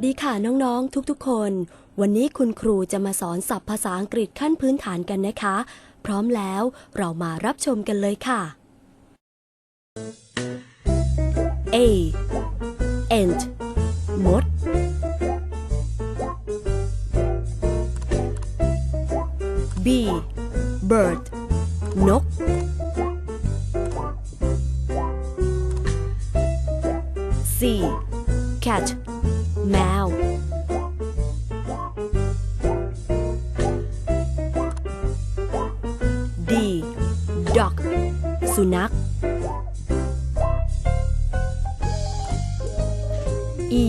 สดีค่ะน้องๆ ทุกๆ คน วันนี้คุณครูจะมาสอนศัพท์ภาษาอังกฤษขั้นพื้นฐานกันนะคะ พร้อมแล้วเรามารับชมกันเลยค่ะ A ant มด B bird นก C cat แมว D dog สุนัข E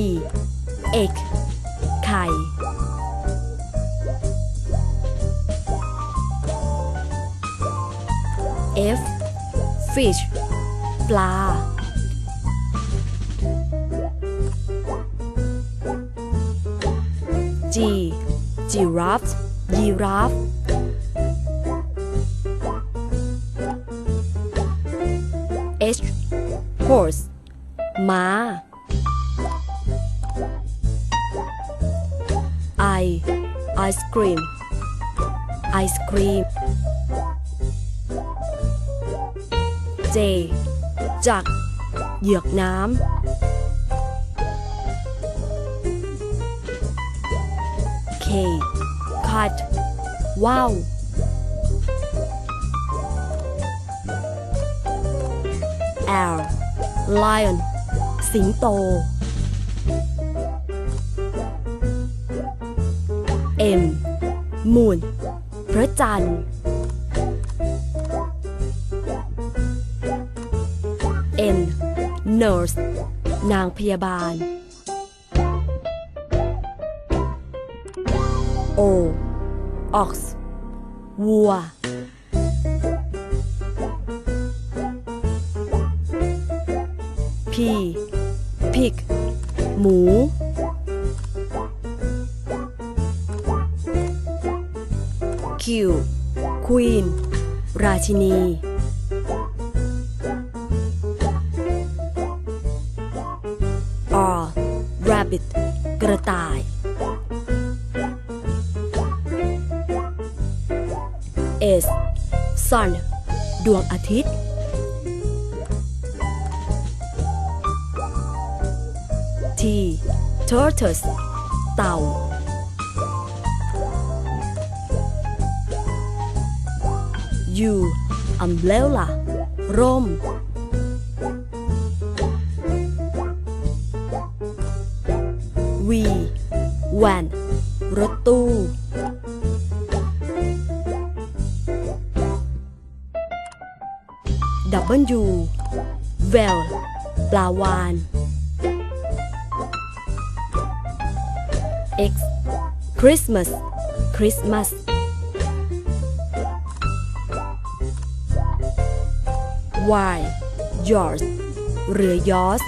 egg ไข่ F fish ปลา G giraffe ยีราฟ H horse ม้า I ice cream ไอศครีม J จักเหยือกน้ำ K kite ว่าว L lion สิงโต M moon พระจันทร์ N nurse นางพยาบาล O ox วัว P pig หมู Q queen ราชินี R rabbit กระต่าย S sun ดวงอาทิตย์ T tortoise เต่า U umbrella ร่ม V van รถตู้ W well ปลาวาน X Christmas คริสต์มาส Y yours เรือยอส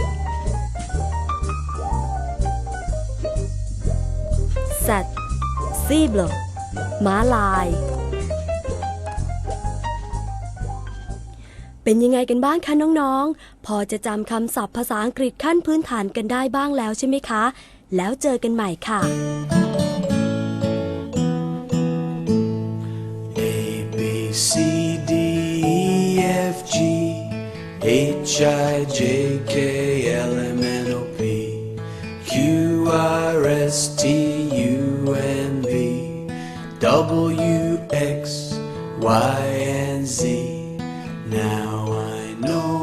Z zebra ม้าลาย เป็นยังไงกันบ้างคะน้องๆ พอจะจำคำศัพท์ภาษาอังกฤษขั้นพื้นฐานกันได้บ้างแล้วใช่ไหมคะ แล้วเจอกันใหม่ค่ะ A B C D E F G H I J K L M N O P Q R S T U N V W X Y and Z. Now I know